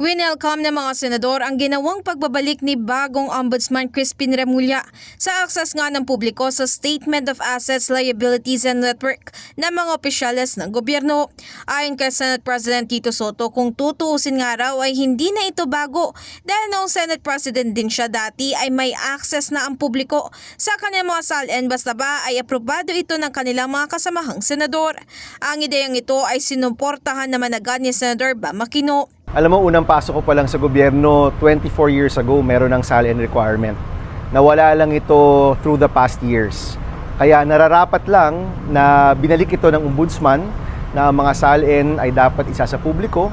Winelcome ng mga senador ang ginawang pagbabalik ni bagong Ombudsman Crispin Remulla sa akses nga ng publiko sa Statement of Assets, Liabilities and Network ng mga opisyales ng gobyerno. Ayon kay Senate President Tito Soto, kung tutuusin nga raw ay hindi na ito bago dahil noong Senate President din siya dati ay may access na ang publiko sa kanilang mga salin basta ba ay aprobado ito ng kanilang mga kasamahang senador. Ang ideyang ito ay sinuportahan naman agad ni Senador Bam Aquino. Alam mo, unang pasok ko pa lang sa gobyerno, 24 years ago, meron ng SALN requirement. Nawala lang ito through the past years. Kaya nararapat lang na binalik ito ng ombudsman na ang mga SALN ay dapat isa sa publiko.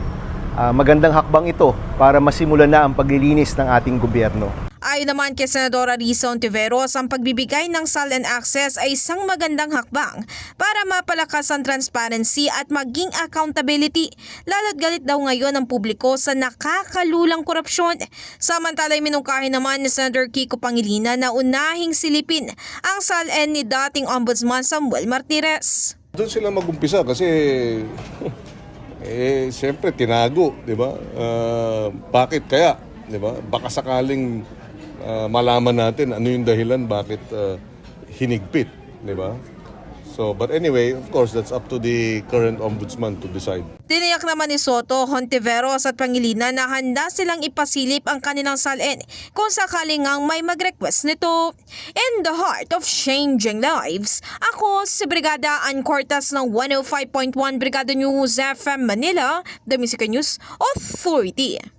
Ah, magandang hakbang ito para masimulan na ang paglilinis ng ating gobyerno. Ayon naman kay Senadora Risa Ontiveros, ang pagbibigay ng SALN access ay isang magandang hakbang para mapalakas ang transparency at maging accountability. Lalo't galit daw ngayon ang publiko sa nakakalulang korupsyon. Samantalay minungkahi naman ni Senator Kiko Pangilinan na unahing silipin ang SALN ni dating Ombudsman Samuel Martirez. Doon sila magumpisa kasi eh siyempre tinago, 'di ba? Ah, bakit kaya, 'di ba? Baka sakaling ah, malaman natin ano yung dahilan bakit ah, hinigpit, 'di ba? So, but anyway, of course, that's up to the current ombudsman to decide. Tiniyak naman ni Soto, Hontiveros at Pangilinan na handa silang ipasilip ang kanilang salin kung sakaling ngang may mag-request nito. In the heart of changing lives, ako si Brigada Ann ng 105.1 Brigada News FM Manila, The Music News Authority.